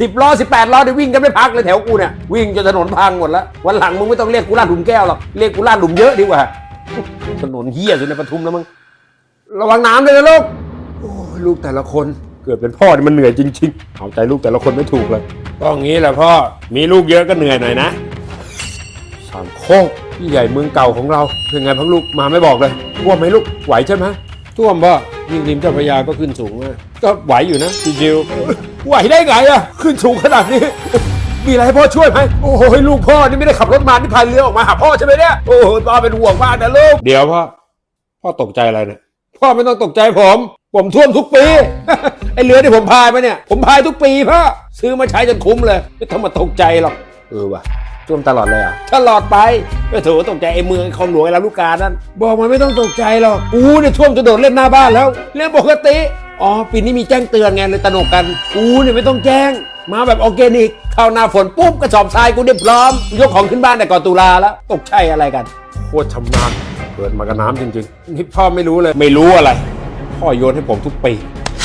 สิบล้อสิบแปดล้อได้วิ่งกันไม่พักเลยแถวกูเนี่ยวิ่งจนถนนพังหมดแล้ววันหลังมึงไม่ต้องเรียกกูลาดหลุมแก้วหรอกเรียกกูลาดหลุมเยอะดีกว่าถนนเฮี้ยสุดในปทุมแล้วมึงระวังน้ำเลยนะลูกโอ้ยลูกแต่ละคนเกิดเป็นพ่อนี่มันเหนื่อยจริง ๆ เอาใจลูกแต่ละคนไม่ถูกเลยต้องงี้แหละพ่อมีลูกเยอะก็เหนื่อยหน่อยนะสามโคกพี่ใหญ่เมืองเก่าของเราเป็นไงพังลูกมาไม่บอกเลยท่วมไหมลูกไหวใช่ไหมท่วมป่ะยิ่งริมเจ้าพระยาก็ขึ้นสูงมากก็ไหวอยู่นะจิวๆ ไหวได้ไงอะขึ้นสูงขนาดนี้ มีอะไรให้พ่อช่วยไหมโอ้โหลูกพ่อนี่ไม่ได้ขับรถมานี่พายเรือออกมาหาพ่อใช่ไหมเนี่ยโอ้โหพ่อเป็นห่วงมากนะลูกเดี๋ยวพ่อพ่อตกใจอะไรเนี่ยพ่อไม่ต้องตกใจผม ผมท่วมทุกปี ไอเรือที่ผมพายมาเนี่ย ผมพายทุกปีพ่อซื้อมาใช้จนคุ้มเลย ไม่ต้องมาตกใจหรอกเออว่ะท่วมตลอดเลยอะตลอดไปไม่ถือว่าตกใจไอ้เมืองคลองหลวงไอ้ลำลูกกานั่นบอกมันไม่ต้องตกใจหรอกกูเนี่ยท่วมจะโดดเล่นหน้าบ้านแล้วเรื่องปกติ อ๋อปีนี้มีแจ้งเตือนไงเลยตระหนกกันกูเนี่ยไม่ต้องแจ้ง มาแบบออร์แกนิกเข้าหน้าฝนปุ๊บกระสอบทรายกูได้พร้อม ยกของขึ้นบ้านแต่ก่อนตุลาแล้ว ตกใจอะไรกัน โคตรชำนาญเกิดมากับน้ำจริงๆนี่พ่อไม่รู้เลย ไม่รู้อะไร พ่อโยนให้ผมทุกปี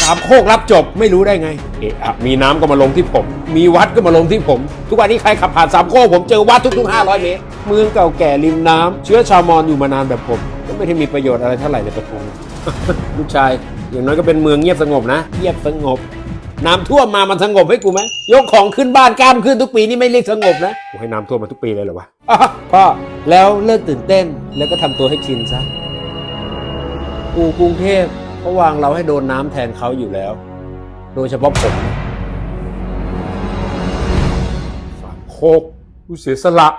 สามโคกรับจบไม่รู้ได้ไง เอะอะมีน้ำก็มาลงที่ผม มีวัดก็มาลงที่ผม ทุกวันนี้ใครขับผ่านสามโคกผมเจอวัดทุกๆ 500 เมตร เมืองเก่าแก่ริมน้ำเชื้อชาวมอญอยู่มานานแบบผม ก็ไม่ได้มีประโยชน์อะไรเท่าไหร่ในปทุมลูกชาย อย่างน้อยก็เป็นเมืองเงียบสงบนะ เงียบสงบ น้ำท่วมมามันสงบให้กูไหมยกของขึ้นบ้านกล้ามขึ้นทุกปีนี่ไม่เรียกสงบนะกูให้น้ำท่วมมาทุกปีเลยเหรอวะอะพ่อแล้วเลิกตื่นเต้นแล้วก็ทำตัวให้ชินซะกูกรุงเทพเขาวางเราให้โดนน้ำแทนเขาอยู่แล้ว โดยเฉพาะผมสามโคกกูเสียสละ